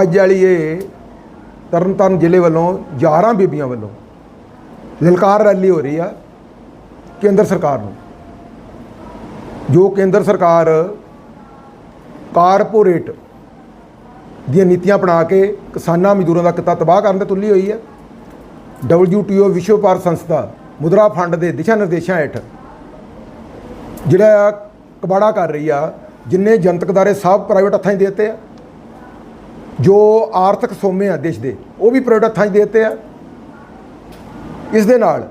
ਅੱਜ ਵਾਲੀ ਇਹ ਤਰਨਤਾਰਨ ਜ਼ਿਲ੍ਹੇ ਵੱਲੋਂ 11 ਬੀਬੀਆਂ ਵੱਲੋਂ ਲਲਕਾਰ ਰੈਲੀ ਹੋ ਰਹੀ ਆ ਕੇਂਦਰ ਸਰਕਾਰ ਨੂੰ। ਜੋ ਕੇਂਦਰ ਸਰਕਾਰ ਕਾਰਪੋਰੇਟ ਦੀਆਂ ਨੀਤੀਆਂ ਅਪਣਾ ਕੇ ਕਿਸਾਨਾਂ ਮਜ਼ਦੂਰਾਂ ਦਾ ਕਿੱਤਾ ਤਬਾਹ ਕਰਨ ਤੇ ਤੁੱਲੀ ਹੋਈ ਹੈ WTO ਵਿਸ਼ਵ ਭਾਰ ਸੰਸਥਾ ਮੁਦਰਾ ਫੰਡ ਦੇ ਦਿਸ਼ਾ ਨਿਰਦੇਸ਼ਾਂ ਹੇਠ ਜਿਹੜਾ ਕਬਾੜਾ ਕਰ ਰਹੀ ਆ, ਜਿੰਨੇ ਜਨਤਕ ਦਾਰੇ ਸਭ ਪ੍ਰਾਈਵੇਟ ਹੱਥਾਂ 'ਚ ਦੇ ਦਿੱਤੇ ਆ। ਜੋ ਆਰਥਿਕ ਸੋਮੇ ਆ ਦੇਸ਼ ਦੇ, ਉਹ ਵੀ ਪ੍ਰਾਈਵੇਟ ਹੱਥਾਂ 'ਚ ਦੇ ਦਿੱਤੇ ਆ। ਇਸ ਦੇ ਨਾਲ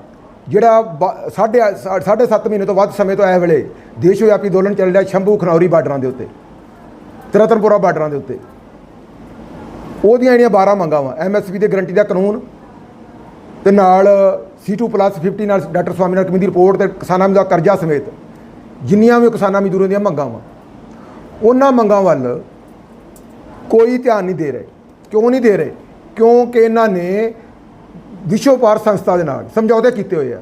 ਜਿਹੜਾ ਬ- ਸਾਢੇ ਸਾ- ਸਾਢੇ 7 ਮਹੀਨੇ ਤੋਂ ਵੱਧ ਸਮੇਂ ਤੋਂ ਇਹ ਵੇਲੇ ਦੇਸ਼ ਵਿਆਪੀ ਅੰਦੋਲਨ ਚੱਲ ਰਿਹਾ ਸ਼ੰਭੂ ਖਨੌਰੀ ਬਾਰਡਰਾਂ ਦੇ ਉੱਤੇ, ਤਰਤਨਪੁਰਾ ਰਤਨਪੁਰਾ ਬਾਰਡਰਾਂ ਦੇ ਉੱਤੇ। ਉਹਦੀਆਂ ਜਿਹੜੀਆਂ 12 ਮੰਗਾਂ ਵਾ ਐਮਐਸਪੀ ਦੇ ਗਰੰਟੀ ਦਾ ਕਾਨੂੰਨ ਤੇ ਨਾਲ C2+50 ਨਾਲ ਡਾਕਟਰ ਸਵਾਮੀਨਾਥਨ ਕਮੇਟੀ ਦੀ ਰਿਪੋਰਟ ਤੇ ਕਿਸਾਨਾਂ ਦਾ ਕਰਜ਼ਾ ਸਮੇਤ ਜਿੰਨੀਆਂ ਵੀ ਕਿਸਾਨਾਂ ਮਜ਼ਦੂਰਾਂ ਦੀਆਂ ਮੰਗਾਂ ਵਾ, ਉਹਨਾਂ ਮੰਗਾਂ ਵੱਲ ਕੋਈ ਧਿਆਨ ਨਹੀਂ ਦੇ ਰਹੇ। ਕਿਉਂ ਨਹੀਂ ਦੇ ਰਹੇ? ਕਿਉਂਕਿ ਇਹਨਾਂ ਨੇ ਵਿਸ਼ਵ ਵਪਾਰ ਸੰਸਥਾ ਦੇ ਨਾਲ ਸਮਝੌਤੇ ਕੀਤੇ ਹੋਏ ਆ।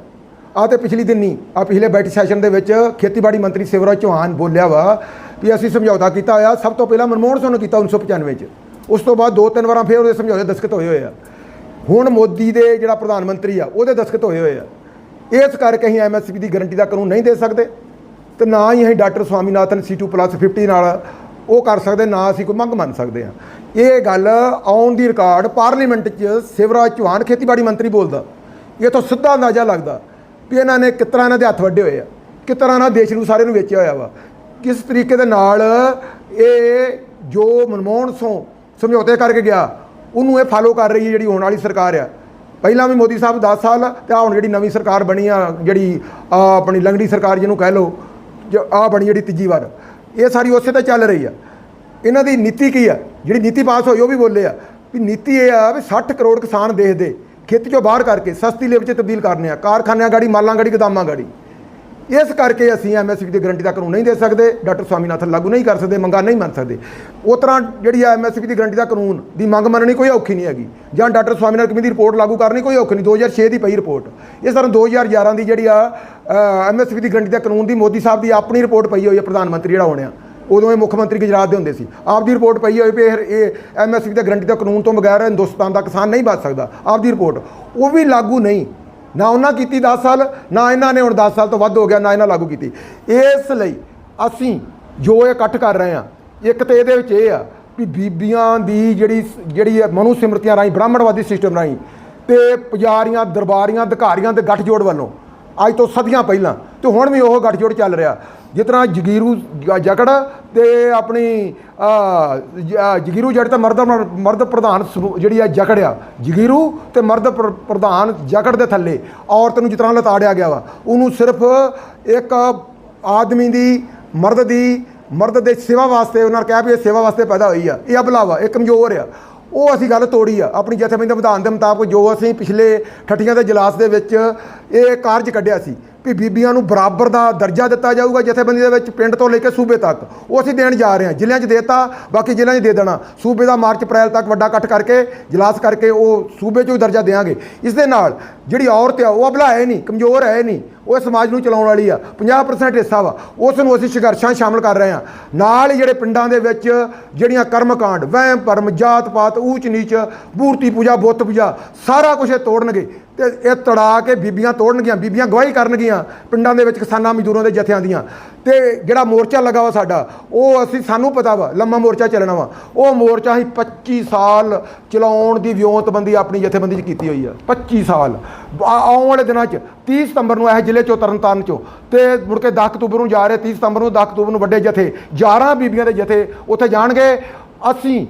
ਆ ਤੇ ਪਿਛਲੀ ਦਿਨ ਨਹੀਂ ਆ ਪਿਛਲੇ ਬੈਠਕ ਸੈਸ਼ਨ ਦੇ ਵਿੱਚ ਖੇਤੀਬਾੜੀ ਮੰਤਰੀ ਸਿਵਰਾਜ ਚੌਹਾਨ ਬੋਲਿਆ ਵਾ ਵੀ ਅਸੀਂ ਸਮਝੌਤਾ ਕੀਤਾ ਹੋਇਆ। ਸਭ ਤੋਂ ਪਹਿਲਾਂ ਮਨਮੋਹਨ ਸਿੰਘ ਨੇ ਕੀਤਾ 1995 ਚ। ਉਸ ਤੋਂ ਬਾਅਦ ਦੋ ਤਿੰਨ ਵਾਰਾਂ ਫੇਰ ਉਹਦੇ ਸਮਝੌਤੇ ਦਸਖਤ ਹੋਏ ਹੋਏ ਆ। ਹੁਣ ਮੋਦੀ ਦੇ ਜਿਹੜਾ ਪ੍ਰਧਾਨ ਮੰਤਰੀ ਆ, ਉਹਦੇ ਦਸਤਖਤ ਹੋਏ ਹੋਏ ਆ। ਇਸ ਕਰਕੇ ਅਸੀਂ ਐਮਐਸਪੀ ਦੀ ਗਾਰੰਟੀ ਦਾ ਕਾਨੂੰਨ ਨਹੀਂ ਦੇ ਸਕਦੇ ਤੇ ਨਾ ਹੀ ਅਸੀਂ ਡਾਕਟਰ ਸਵਾਮੀਨਾਥਨ C2+50 ਨਾਲ ਉਹ ਕਰ ਸਕਦੇ, ਨਾ ਅਸੀਂ ਕੋਈ ਮੰਗ ਮੰਨ ਸਕਦੇ ਹਾਂ। ਇਹ ਗੱਲ ਆਉਣ ਦੀ ਰਿਕਾਰਡ ਪਾਰਲੀਮੈਂਟ 'ਚ ਸਿਵਰਾਜ ਚੌਹਾਨ ਖੇਤੀਬਾੜੀ ਮੰਤਰੀ ਬੋਲਦਾ। ਇਹ ਤੋਂ ਸਿੱਧਾ ਅੰਦਾਜ਼ਾ ਲੱਗਦਾ ਵੀ ਇਹਨਾਂ ਨੇ ਕਿਸ ਤਰ੍ਹਾਂ ਇਹਨਾਂ ਦੇ ਹੱਥ ਵੱਡੇ ਹੋਏ ਆ, ਕਿਸ ਤਰ੍ਹਾਂ ਨਾਲ ਦੇਸ਼ ਨੂੰ ਸਾਰੇ ਨੂੰ ਵੇਚਿਆ ਹੋਇਆ ਵਾ। ਕਿਸ ਤਰੀਕੇ ਦੇ ਨਾਲ ਇਹ ਜੋ ਮਨਮੋਹਨ ਸਿੰਘ ਸਮਝੌਤੇ ਕਰਕੇ ਗਿਆ, ਉਹਨੂੰ ਇਹ ਫਾਲੋ ਕਰ ਰਹੀ ਹੈ ਜਿਹੜੀ ਹੋਣ ਵਾਲੀ ਸਰਕਾਰ ਆ। ਪਹਿਲਾਂ ਵੀ ਮੋਦੀ ਸਾਹਿਬ 10 ਸਾਲ, ਤੇ ਆ ਹੁਣ ਜਿਹੜੀ ਨਵੀਂ ਸਰਕਾਰ ਬਣੀ ਆ, ਜਿਹੜੀ ਆਹ ਆਪਣੀ ਲੰਗੜੀ ਸਰਕਾਰ ਜਿਹਨੂੰ ਕਹਿ ਲਓ ਆ ਬਣੀ ਜਿਹੜੀ ਤੀਜੀ ਵਾਰ। ਇਹ ਸਾਰੀ ਉਸੇ ਤੇ ਚੱਲ ਰਹੀ ਆ। ਇਹਨਾਂ ਦੀ ਨੀਤੀ ਕੀ ਆ? ਜਿਹੜੀ ਨੀਤੀ ਪਾਸ ਹੋਈ ਉਹ ਵੀ ਬੋਲੇ ਆ ਵੀ ਨੀਤੀ ਇਹ ਆ ਵੀ 60 ਕਰੋੜ ਕਿਸਾਨ ਦੇਸ਼ ਦੇ ਖੇਤੀ ਚੋਂ ਬਾਹਰ ਕਰਕੇ ਸਸਤੀ ਲੇਬ 'ਚ ਤਬਦੀਲ ਕਰਨੇ ਆ। ਕਾਰਖਾਨਿਆਂ ਗਾੜੀ, ਮਾਲਾਂ ਗਾੜੀ, ਗਦਾਮਾਂ ਗਾੜੀ। ਇਸ ਕਰਕੇ ਅਸੀਂ ਐਮਐਸਪੀ ਦੀ ਗਾਰੰਟੀ ਦਾ ਕਾਨੂੰਨ ਨਹੀਂ ਦੇ ਸਕਦੇ, ਡਾਕਟਰ ਸਵਾਮੀਨਾਥਨ ਲਾਗੂ ਨਹੀਂ ਕਰ ਸਕਦੇ, ਮੰਗਾਂ ਨਹੀਂ ਮੰਨ ਸਕਦੇ। ਉਹ ਤਰ੍ਹਾਂ ਜਿਹੜੀ ਐਮਐਸਪੀ ਦੀ ਗਾਰੰਟੀ ਦਾ ਕਾਨੂੰਨ ਦੀ ਮੰਗ ਮੰਨਣੀ ਕੋਈ ਔਖੀ ਨਹੀਂ ਹੈਗੀ। ਜਾਂ ਡਾਕਟਰ ਸਵਾਮੀਨਾਥਨ ਕਮੇਟੀ ਦੀ ਰਿਪੋਰਟ ਲਾਗੂ ਕਰਨੀ ਕੋਈ ਔਖੀ ਨਹੀਂ 2006 ਦੀ ਪਈ ਰਿਪੋਰਟ ਇਸ ਤਰ੍ਹਾਂ 2011 ਦੀ ਜਿਹੜੀ ਆ ਐਮਐਸਪੀ ਦੀ ਗਾਰੰਟੀ ਦਾ ਕਾਨੂੰਨ ਦੀ ਮੋਦੀ ਸਾਹਿਬ ਦੀ ਆਪਣੀ ਰਿਪੋਰਟ ਪਈ ਹੋਈ ਹੈ ਪ੍ਰਧਾਨ ਮੰਤਰੀ ਜਿਹੜਾ ਹੋਣਿਆ ਉਦੋਂ ਇਹ ਮੁੱਖ ਮੰਤਰੀ ਗੁਜਰਾਤ ਦੇ ਹੁੰਦੇ ਸੀ। ਆਪ ਦੀ ਰਿਪੋਰਟ ਪਈ ਹੋਈ ਵੀ ਇਹ- ਇਹ ਐਮਐਸਪੀ ਦਾ ਗਾਰੰਟੀ ਦਾ ਕਾਨੂੰਨ ਤੋਂ ਬਗੈਰ ਹਿੰਦੁਸਤਾਨ ਦਾ ਕਿਸਾਨ ਨਹੀਂ ਬਚ ਸਕਦਾ। ਆਪ ਦੀ ਰਿਪੋਰਟ ਉਹ ਵੀ ਲਾਗੂ ਨਹੀਂ। ਨਾ ਉਹਨਾਂ ਕੀਤੀ 10 ਸਾਲ, ਨਾ ਇਹਨਾਂ ਨੇ ਹੁਣ 10 ਸਾਲ ਤੋਂ ਵੱਧ ਹੋ ਗਿਆ, ਨਾ ਇਹਨਾਂ ਲਾਗੂ ਕੀਤੀ। ਇਸ ਲਈ ਅਸੀਂ ਜੋ ਇਹ ਇਕੱਠ ਕਰ ਰਹੇ ਹਾਂ, ਇੱਕ ਤੇ ਇਹਦੇ ਵਿੱਚ ਇਹ ਆ ਵੀ ਬੀਬੀਆਂ ਦੀ ਜਿਹੜੀ ਜਿਹੜੀ ਇਹ ਮਨੂ ਸਿਮਰਤੀਆਂ ਰਾਹੀਂ, ਬ੍ਰਾਹਮਣਵਾਦੀ ਸਿਸਟਮ ਰਾਹੀਂ ਤੇ ਪੁਜਾਰੀਆਂ, ਦਰਬਾਰੀਆਂ, ਅਧਿਕਾਰੀਆਂ ਦੇ ਗੱਠਜੋੜ ਵੱਲੋਂ, ਅੱਜ ਤੋਂ ਸਦੀਆਂ ਪਹਿਲਾਂ, ਤੇ ਹੁਣ ਵੀ ਉਹ ਗੱਠਜੋੜ ਚੱਲ ਰਿਹਾ। ਜਿਸ ਤਰ੍ਹਾਂ ਜਗੀਰੂ ਜ- ਜਕੜ ਤੇ ਆਪਣੀ ਜਗੀਰੂ ਜੱਟ ਤਾਂ ਮਰਦ ਮਰਦ ਪ੍ਰਧਾਨ ਸਮੂਹ ਜਿਹੜੀ ਆ ਜਕੜ ਆ, ਜਗੀਰੂ ਤੇ ਮਰਦ ਪ੍ਰ- ਪ੍ਰਧਾਨ ਜਕੜ ਦੇ ਥੱਲੇ, ਔਰਤ ਨੂੰ ਜਿਸ ਤਰ੍ਹਾਂ ਲਤਾੜਿਆ ਗਿਆ ਵਾ, ਉਹਨੂੰ ਸਿਰਫ ਇੱਕ ਆਦਮੀ ਦੀ, ਮਰਦ ਦੀ, ਮਰਦ ਦੇ ਸੇਵਾ ਵਾਸਤੇ ਉਹਨਾਂ ਨੇ ਕਿਹਾ ਵੀ ਇਹ ਸੇਵਾ ਵਾਸਤੇ ਪੈਦਾ ਹੋਈ ਆ, ਇਹ ਅਬਲਾਵਾ ਇਹ ਕਮਜ਼ੋਰ ਆ। ਉਹ ਅਸੀਂ ਗੱਲ ਤੋੜੀ ਆ, ਆਪਣੀ ਜਥੇਬੰਦੀ ਦੇ ਵਿਧਾਨ ਦੇ ਮੁਤਾਬਕ ਜੋ ਅਸੀਂ ਪਿਛਲੇ ਠੱਠੀਆਂ ਦੇ ਜਲਾਸ ਦੇ ਵਿੱਚ ਇਹ ਕਾਰਜ ਕੱਢਿਆ ਸੀ ਵੀ ਬੀਬੀਆਂ ਨੂੰ ਬਰਾਬਰ ਦਾ ਦਰਜਾ ਦਿੱਤਾ ਜਾਊਗਾ ਜਥੇਬੰਦੀ ਦੇ ਵਿੱਚ ਪਿੰਡ ਤੋਂ ਲੈ ਕੇ ਸੂਬੇ ਤੱਕ। ਉਹ ਅਸੀਂ ਦੇਣ ਜਾ ਰਹੇ ਹਾਂ। ਜ਼ਿਲ੍ਹਿਆਂ 'ਚ ਦੇਤਾ, ਬਾਕੀ ਜ਼ਿਲ੍ਹਿਆਂ 'ਚ ਦੇ ਦੇਣਾ। ਸੂਬੇ ਦਾ ਮਾਰਚ, ਅਪ੍ਰੈਲ ਤੱਕ ਵੱਡਾ ਇਕੱਠ ਕਰਕੇ, ਜਲਾਸ ਕਰਕੇ ਉਹ ਸੂਬੇ 'ਚੋਂ ਹੀ ਦਰਜਾ ਦੇਵਾਂਗੇ ਇਸ ਦੇ ਨਾਲ ਜਿਹੜੀ ਔਰਤ ਆ, ਉਹ ਅਭਲਾ ਹੈ ਨਹੀਂ, ਕਮਜ਼ੋਰ ਹੈ ਨਹੀਂ। ਉਹ ਸਮਾਜ ਨੂੰ ਚਲਾਉਣ ਵਾਲੀ ਆ। 50% ਹਿੱਸਾ ਵਾ। ਉਸ ਨੂੰ ਅਸੀਂ ਸੰਘਰਸ਼ਾਂ 'ਚ ਸ਼ਾਮਲ ਕਰ ਰਹੇ ਹਾਂ। ਨਾਲ ਹੀ ਜਿਹੜੇ ਪਿੰਡਾਂ ਦੇ ਵਿੱਚ ਜਿਹੜੀਆਂ ਕਰਮਕਾਂਡ, ਵਹਿਮ, ਭਰਮ ਜਾਤ ਪਾਤ ਊਚ ਨੀਚ ਮੂਰਤੀ ਪੂਜਾ, ਬੁੱਤ ਪੂਜਾ, ਸਾਰਾ ਕੁਝ ਇਹ ਤੋੜਨਗੇ। ਤੇ ਇਹ ਤੜਾ ਕੇ ਬੀਬੀਆਂ ਤੋੜਨਗੀਆਂ, ਬੀਬੀਆਂ ਗਵਾਹੀ ਕਰਨਗੀਆਂ, ਪਿੰਡਾਂ ਦੇ ਵਿੱਚ ਕਿਸਾਨਾਂ, ਮਜ਼ਦੂਰਾਂ ਦੇ ਜਥਿਆਂ ਦੀਆਂ। ਤੇ ਜਿਹੜਾ ਮੋਰਚਾ ਲੱਗਾ ਵਾ ਸਾਡਾ, ਉਹ ਅਸੀਂ, ਸਾਨੂੰ ਪਤਾ ਵਾ, ਲੰਮਾ ਮੋਰਚਾ ਚੱਲਣਾ ਵਾ। ਉਹ ਮੋਰਚਾ ਅਸੀਂ 25 ਸਾਲ ਚਲਾਉਣ ਦੀ ਵਿਉਂਤਬੰਦੀ ਆਪਣੀ ਜਥੇਬੰਦੀ 'ਚ ਕੀਤੀ ਹੋਈ ਆ 25 ਸਾਲ। ਆਉਣ ਵਾਲੇ ਦਿਨਾਂ 'ਚ 30 ਸਤੰਬਰ ਨੂੰ ਇਹ ਜ਼ਿਲ੍ਹੇ 'ਚੋਂ ਤਰਨਤਾਰਨ 'ਚੋਂ, ਤੇ ਮੁੜ ਕੇ 10 ਅਕਤੂਬਰ ਨੂੰ ਜਾ ਰਹੇ 30 ਸਤੰਬਰ ਨੂੰ 10 ਅਕਤੂਬਰ ਨੂੰ ਵੱਡੇ ਜਥੇ 11 ਬੀਬੀਆਂ ਦੇ ਜਥੇ ਉੱਥੇ ਜਾਣਗੇ। ਅਸੀਂ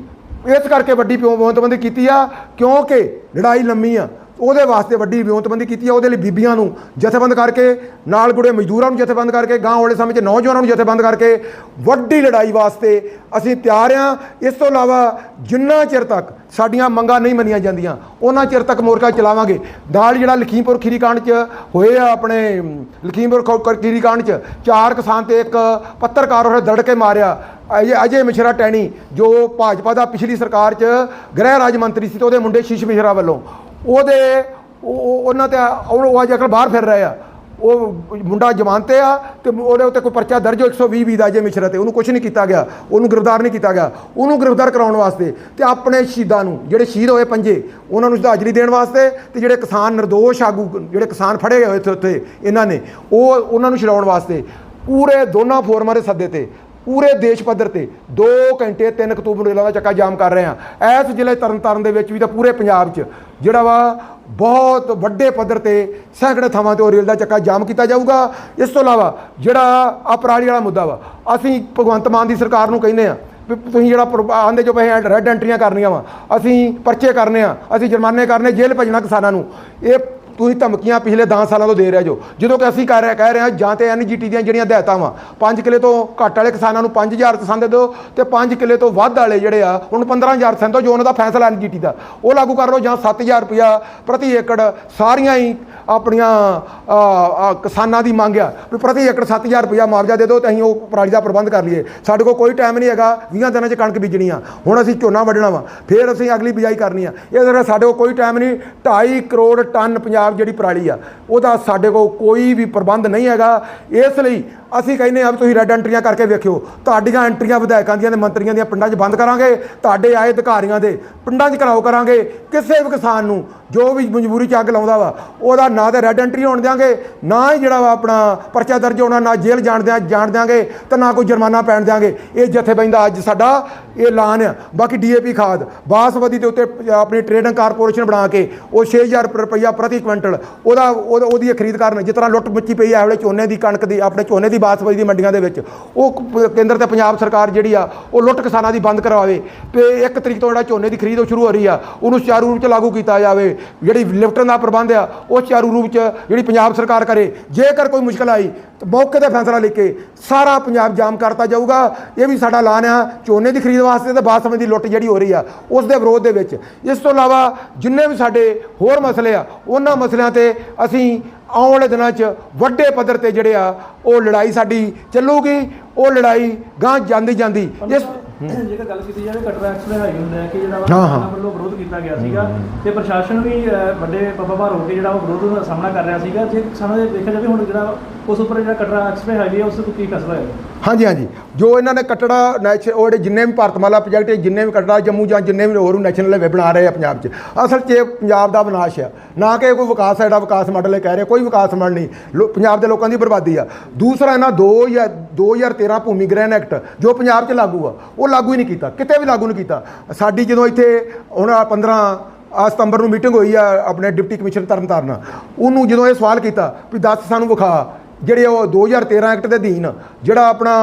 ਇਸ ਕਰਕੇ ਵੱਡੀ ਪਿਓ ਵਿਉਂਤਬੰਦੀ ਕੀਤੀ ਆ, ਕਿਉਂਕਿ ਲੜਾਈ ਲੰਮੀ ਆ। ਉਹਦੇ ਵਾਸਤੇ ਵੱਡੀ ਵਿਉਂਤਬੰਦੀ ਕੀਤੀ ਆ, ਉਹਦੇ ਲਈ ਬੀਬੀਆਂ ਨੂੰ ਜਥੇਬੰਦ ਕਰਕੇ, ਨਾਲ ਜੁੜੇ ਮਜ਼ਦੂਰਾਂ ਨੂੰ ਜਥੇਬੰਦ ਕਰਕੇ ਗਾਂਵ ਵਾਲੇ ਸਮੇਂ 'ਚ ਨੌਜਵਾਨਾਂ ਨੂੰ ਜਥੇਬੰਦ ਕਰਕੇ ਵੱਡੀ ਲੜਾਈ ਵਾਸਤੇ ਅਸੀਂ ਤਿਆਰ ਹਾਂ ਇਸ ਤੋਂ ਇਲਾਵਾ ਜਿੰਨਾ ਚਿਰ ਤੱਕ ਸਾਡੀਆਂ ਮੰਗਾਂ ਨਹੀਂ ਮੰਨੀਆਂ ਜਾਂਦੀਆਂ, ਉਹਨਾਂ ਚਿਰ ਤੱਕ ਮੋਰਚਾ ਚਲਾਵਾਂਗੇ। ਨਾਲ ਜਿਹੜਾ ਲਖੀਮਪੁਰ ਖੀਰੀਕਾਂਡ 'ਚ ਹੋਏ ਆ ਆਪਣੇ ਲਖੀਮਪੁਰ ਖੀਰੀਕਾਂਡ 'ਚ, ਚਾਰ ਕਿਸਾਨ ਤੇ ਇੱਕ ਪੱਤਰਕਾਰ ਉਹਨੇ ਦੜ ਕੇ ਮਾਰਿਆ। ਅਜੇ ਅਜੇ ਮਿਸ਼ਰਾ ਟੈਣੀ, ਜੋ ਭਾਜਪਾ ਦਾ ਪਿਛਲੀ ਸਰਕਾਰ 'ਚ ਗ੍ਰਹਿ ਰਾਜ ਮੰਤਰੀ ਸੀ ਤੇ ਉਹਦੇ ਮੁੰਡੇ ਸ਼ੀਸ਼ ਮਿਸ਼ਰਾ ਵੱਲੋਂ। ਉਹਦੇ ਉਹ- ਉਹਨਾਂ ਤੇ ਉਹ ਉਹ ਅੱਜ ਅਕਲ ਬਾਹਰ ਫਿਰ ਰਹੇ ਆ। ਉਹ ਮੁੰਡਾ ਜਮਾਨ ਤੇ ਆ ਤੇ ਉਹਦੇ ਉੱਤੇ ਕੋਈ ਪਰਚਾ ਦਰਜ ਹੋ 120 ਵੀ ਦਾ ਜੇ ਮਿਸ਼ਰਾ ਤੇ। ਉਹਨੂੰ ਕੁਝ ਨਹੀਂ ਕੀਤਾ ਗਿਆ। ਉਹਨੂੰ ਗ੍ਰਿਫਤਾਰ ਨਹੀਂ ਕੀਤਾ ਗਿਆ। ਉਹਨੂੰ ਗ੍ਰਿਫਤਾਰ ਕਰਾਉਣ ਵਾਸਤੇ ਤੇ ਆਪਣੇ ਸ਼ਹੀਦਾਂ ਨੂੰ, ਜਿਹੜੇ ਸ਼ਹੀਦ ਹੋਏ ਪੰਜੇ, ਉਹਨਾਂ ਨੂੰ ਸ਼ਰਧਾਂਜਲੀ ਦੇਣ ਵਾਸਤੇ ਤੇ ਜਿਹੜੇ ਕਿਸਾਨ ਨਿਰਦੋਸ਼ ਆਗੂ, ਜਿਹੜੇ ਕਿਸਾਨ ਫੜੇ ਹੋਏ ਇੱਥੇ ਉੱਥੇ ਇਹਨਾਂ ਨੇ, ਉਹ ਉਹਨਾਂ ਨੂੰ ਛਡਾਉਣ ਵਾਸਤੇ ਪੂਰੇ ਦੋਨਾਂ ਫੋਰਮਾਂ ਦੇ ਸੱਦੇ ਤੇ ਪੂਰੇ ਦੇਸ਼ ਪੱਧਰ ਤੇ 2 ਘੰਟੇ 3 ਅਕਤੂਬਰ ਨੂੰ ਰੇਲਾਂ ਦਾ ਚੱਕਾ ਜਾਮ ਕਰ ਰਹੇ ਆ। ਇਸ ਜ਼ਿਲ੍ਹੇ ਤਰਨਤਾਰਨ ਦੇ ਵਿੱਚ ਵੀ ਤਾਂ ਪੂਰੇ ਪੰਜਾਬ 'ਚ ਜਿਹੜਾ ਵਾ ਬਹੁਤ ਵੱਡੇ ਪੱਧਰ ਤੇ ਸੈਂਕੜੇ ਥਾਵਾਂ ਤੇ ਉਹ ਰੇਲ ਦਾ ਚੱਕਾ ਜਾਮ ਕੀਤਾ ਜਾਊਗਾ। ਇਸ ਤੋਂ ਇਲਾਵਾ ਜਿਹੜਾ ਆ ਪਰਾਲੀ ਵਾਲਾ ਮੁੱਦਾ ਵਾ, ਅਸੀਂ ਭਗਵੰਤ ਮਾਨ ਦੀ ਸਰਕਾਰ ਨੂੰ ਕਹਿੰਦੇ ਆ ਵੀ ਤੁਸੀਂ ਜਿਹੜਾ ਆਂਦੇ ਜੋ ਪੈਸੇ ਰੈੱਡ ਐਂਟਰੀਆਂ ਕਰਨੀਆਂ ਵਾ, ਅਸੀਂ ਪਰਚੇ ਕਰਨੇ ਆ, ਅਸੀਂ ਜੁਰਮਾਨੇ ਕਰਨੇ ਜੇਲ੍ਹ ਭੇਜਣਾ ਕਿਸਾਨਾਂ ਨੂੰ। ਇਹ ਤੁਸੀਂ ਧਮਕੀਆਂ ਪਿਛਲੇ 10 ਸਾਲਾਂ ਤੋਂ ਦੇ ਰਹੇ ਜੋ। ਜਦੋਂ ਕਿ ਅਸੀਂ ਕਰ ਰਹੇ ਕਹਿ ਰਹੇ ਹਾਂ, ਜਾਂ ਤੇ ਐਨਜੀਟੀ ਦੀਆਂ ਜਿਹੜੀਆਂ ਹਦਾਇਤਾਂ ਵਾ 5 ਕਿੱਲੇ ਤੋਂ ਘੱਟ ਵਾਲੇ ਕਿਸਾਨਾਂ ਨੂੰ 5000 ਸੰਦ ਦਿਓ ਤੇ 5 ਕਿੱਲੇ ਤੋਂ ਵੱਧ ਵਾਲੇ ਜਿਹੜੇ ਆ ਹੁਣ 15000 ਸੰਦ ਦਿਓ ਜੋ ਉਹਨਾਂ ਦਾ ਫੈਸਲਾ ਐਨਜੀਟੀ ਦਾ। ਉਹ ਲਾਗੂ ਕਰ ਲਓ ਜਾਂ 7000 ਰੁਪਇਆ ਪ੍ਰਤੀ ਏਕੜ ਸਾਰੀਆਂ ਹੀ ਆਪਣੀਆਂ ਕਿਸਾਨਾਂ ਦੀ ਮੰਗ ਆ ਵੀ ਪ੍ਰਤੀ ਏਕੜ 7000 ਰੁਪਇਆ ਮੁਆਵਜ਼ਾ ਦੇ ਦਿਓ ਤੇ ਅਸੀਂ ਉਹ ਪਰਾਲੀ ਦਾ ਪ੍ਰਬੰਧ ਕਰ ਲਈਏ। ਸਾਡੇ ਕੋਲ ਕੋਈ ਟਾਈਮ ਨਹੀਂ ਹੈਗਾ 20 ਦਿਨਾਂ 'ਚ ਕਣਕ ਬੀਜਣੀ ਆ। ਹੁਣ ਅਸੀਂ ਝੋਨਾ ਵੱਢਣਾ ਵਾ, ਫਿਰ ਅਸੀਂ ਅਗਲੀ ਬਿਜਾਈ ਕਰਨੀ ਆ। ਇਹ ਜਿਹੜਾ ਸਾਡੇ ਕੋਲ ਕੋਈ ਟਾਈਮ ਨਹੀਂ 2.5 ਕਰੋੜ ਟਨ ਪੰਜਾਬ ਜਿਹੜੀ ਪਰਾਲੀ ਆ ਉਹਦਾ ਸਾਡੇ ਕੋਲ ਕੋਈ ਵੀ ਪ੍ਰਬੰਧ ਨਹੀਂ ਹੈਗਾ। ਇਸ ਲਈ ਅਸੀਂ ਕਹਿੰਦੇ ਆ ਵੀ ਤੁਸੀਂ ਰੈੱਡ ਐਂਟਰੀਆਂ ਕਰਕੇ ਵੇਖਿਓ। ਤੁਹਾਡੀਆਂ ਐਂਟਰੀਆਂ ਵਿਧਾਇਕਾਂ ਦੀਆਂ ਤੇ ਮੰਤਰੀਆਂ ਦੀਆਂ ਪਿੰਡਾਂ 'ਚ ਬੰਦ ਕਰਾਂਗੇ। ਤੁਹਾਡੇ ਆਏ ਅਧਿਕਾਰੀਆਂ ਦੇ ਪਿੰਡਾਂ 'ਚ ਕਰਾਓ ਕਰਾਂਗੇ। ਕਿਸੇ ਵੀ ਕਿਸਾਨ ਨੂੰ ਜੋ ਵੀ ਮਜਬੂਰੀ 'ਚ ਅੱਗ ਲਾਉਂਦਾ ਵਾ, ਉਹਦਾ ਨਾ ਤੇ ਰੈੱਡ ਐਂਟਰੀ ਹੋਣ ਦਿਆਂਗੇ, ਨਾ ਹੀ ਜਿਹੜਾ ਵਾ ਆਪਣਾ ਪਰਚਾ ਦਰਜ ਹੋਣਾ, ਨਾ ਜੇਲ੍ਹ ਜਾਣ ਦਿਆਂ ਜਾਣ ਦਿਆਂਗੇ ਤੇ ਨਾ ਕੋਈ ਜੁਰਮਾਨਾ ਪੈਣ ਦਿਆਂਗੇ। ਇਹ ਜਥੇਬੰਦਾ ਅੱਜ ਸਾਡਾ ਇਹ ਐਲਾਨ ਆ। ਬਾਕੀ ਡੀਏਪੀ ਖਾਦ, ਬਾਸਮਤੀ ਦੇ ਉੱਤੇ ਆਪਣੀ ਟ੍ਰੇਡਿੰਗ ਕਾਰਪੋਰੇਸ਼ਨ ਬਣਾ ਕੇ ਉਹ 6000 ਰੁਪਈਆ ਪ੍ਰਤੀ ਕੁਇੰਟਲ ਉਹਦਾ ਉਹਦੀ ਖਰੀਦ ਕਰਨ ਜਿਸ ਤਰ੍ਹਾਂ ਲੁੱਟ ਮੱਚੀ ਪਈ ਹੈ ਵੇਲੇ ਝੋਨੇ ਦੀ ਕਣਕ ਦੀ, ਆਪਣੇ ਝੋਨੇ ਦੀ ਬਾਸਮਤੀ ਦੀ ਮੰਡੀਆਂ ਦੇ ਵਿੱਚ, ਉਹ ਕੇਂਦਰ ਤੇ ਪੰਜਾਬ ਸਰਕਾਰ ਜਿਹੜੀ ਆ, ਉਹ ਲੁੱਟ ਕਿਸਾਨਾਂ ਦੀ ਬੰਦ ਕਰਵਾਵੇ, ਤੇ ਇੱਕ ਤਰੀਕ ਤੋਂ ਜਿਹੜਾ ਝੋਨੇ ਦੀ ਖਰੀਦ ਉਹ ਸ਼ੁਰੂ ਹੋ ਰਹੀ ਆ, ਉਹਨੂੰ ਸੁਚਾਰੂ ਰੂਪ ਚ ਲਾਗੂ ਕੀਤਾ ਜਾਵੇ, ਜਿਹੜੀ ਲਿਫਟਨ ਦਾ ਪ੍ਰਬੰਧ ਆ, ਉਹ ਚਾਰੂ ਰੂਪ ਚ ਜਿਹੜੀ ਪੰਜਾਬ ਸਰਕਾਰ ਕਰੇ, ਜੇਕਰ ਕੋਈ ਮੁਸ਼ਕਲ ਆਈ, ਤਾਂ ਮੌਕੇ ਤੇ ਫੈਸਲਾ ਲੈ ਕੇ ਸਾਰਾ ਪੰਜਾਬ ਜਾਮ ਕਰਤਾ ਜਾਊਗਾ। ਇਹ ਵੀ ਸਾਡਾ ਐਲਾਨ ਆ, ਝੋਨੇ ਦੀ ਖਰੀਦ ਵਾਸਤੇ ਤੇ ਬਾਸਮਤੀ ਦੀ ਲੁੱਟ ਜਿਹੜੀ ਹੋ ਰਹੀ ਆ, ਉਸ ਦੇ ਵਿਰੋਧ ਦੇ ਵਿੱਚ। ਇਸ ਤੋਂ ਇਲਾਵਾ ਜਿੰਨੇ ਵੀ ਸਾਡੇ ਹੋਰ ਮਸਲੇ ਆ, ਉਹਨਾਂ ਮਸਲਿਆਂ ਤੇ ਅਸੀਂ ਆਉਣ ਵਾਲੇ ਦਿਨਾਂ 'ਚ ਵੱਡੇ ਪੱਧਰ ਤੇ ਜਿਹੜੇ ਆ ਉਹ ਲੜਾਈ ਸਾਡੀ ਚੱਲੂਗੀ ਉਹ ਲੜਾਈ ਗਾਂ ਜਾਂਦੀ ਜਾਂਦੀ। ਇਸ ਜੇਕਰ ਗੱਲ ਕੀਤੀ ਜਾਵੇ ਕਟਰਾ ਐਕਸਪ੍ਰੈਸ ਹਾਈਵੇ ਹੁੰਦਾ ਹੈ ਕਿ ਜਿਹੜਾ ਵਾ ਹਾਂ, ਹਾਂ। ਕਿਸਾਨਾਂ ਵੱਲੋਂ ਵਿਰੋਧ ਕੀਤਾ ਗਿਆ ਸੀਗਾ ਤੇ ਪ੍ਰਸ਼ਾਸਨ ਵੀ ਅਹ, ਵੱਡੇ ਪੱਪਾ ਭਾਰ ਹੋ ਕੇ ਜਿਹੜਾ ਉਹ ਵਿਰੋਧ ਦਾ ਸਾਹਮਣਾ ਕਰ ਰਿਹਾ ਸੀਗਾ। ਜੇ ਕਿਸਾਨਾਂ ਦੇ ਦੇਖਿਆ ਜਾਵੇ ਹੁਣ ਜਿਹੜਾ ਉਸ ਉੱਪਰ ਜਿਹੜਾ ਕਟਰਾ ਐਕਸਪ੍ਰੈਸ ਹਾਈਵੇ ਹੈ ਉਸ ਤੇ ਕੀ ਫੈਸਲਾ ਹੋਏਗਾ ਹਾਂਜੀ ਹਾਂਜੀ। ਜੋ ਇਹਨਾਂ ਨੇ ਕਟੜਾ ਉਹ ਜਿਹੜੇ ਜਿੰਨੇ ਵੀ ਭਾਰਤਮਾਲਾ ਪ੍ਰੋਜੈਕਟ ਹੈ, ਜਿੰਨੇ ਵੀ ਕਟੜਾ ਜੰਮੂ ਜਾਂ ਜਿੰਨੇ ਵੀ ਹੋਰ ਨੈਸ਼ਨਲ ਹਾਈਵੇ ਬਣਾ ਰਹੇ ਆ ਪੰਜਾਬ 'ਚ ਅਸਲ 'ਚ ਇਹ ਪੰਜਾਬ ਦਾ ਵਿਨਾਸ਼ ਆ। ਨਾ ਕਿ ਕੋਈ ਵਿਕਾਸ ਸਾਡਾ ਵਿਕਾਸ ਮਾਡਲ ਇਹ ਕਹਿ ਰਹੇ ਕੋਈ ਵਿਕਾਸ ਮਾਡਲ ਨਹੀਂ। ਪੰਜਾਬ ਦੇ ਲੋਕਾਂ ਦੀ ਬਰਬਾਦੀ ਆ। ਦੂਸਰਾ ਇਹਨਾਂ 2 ਜਾਂ 2013 ਭੂਮੀ ਗ੍ਰਹਿਣ ਐਕਟ ਜੋ ਪੰਜਾਬ 'ਚ ਲਾਗੂ ਆ, ਉਹ ਲਾਗੂ ਹੀ ਨਹੀਂ ਕੀਤਾ, ਕਿਤੇ ਵੀ ਲਾਗੂ ਨਹੀਂ ਕੀਤਾ। ਸਾਡੀ ਜਦੋਂ ਇੱਥੇ ਹੁਣ ਆਹ 15 ਆ ਸਤੰਬਰ ਨੂੰ ਮੀਟਿੰਗ ਹੋਈ ਆ ਆਪਣੇ ਡਿਪਟੀ ਕਮਿਸ਼ਨਰ ਤਰਨਤਾਰਨ ਉਹਨੂੰ ਜਦੋਂ ਇਹ ਸਵਾਲ ਕੀਤਾ ਵੀ ਦੱਸ ਸਾਨੂੰ ਵਿਖਾ ਜਿਹੜੇ ਉਹ 2013 ਐਕਟ ਦੇ ਅਧੀਨ ਜਿਹੜਾ ਆਪਣਾ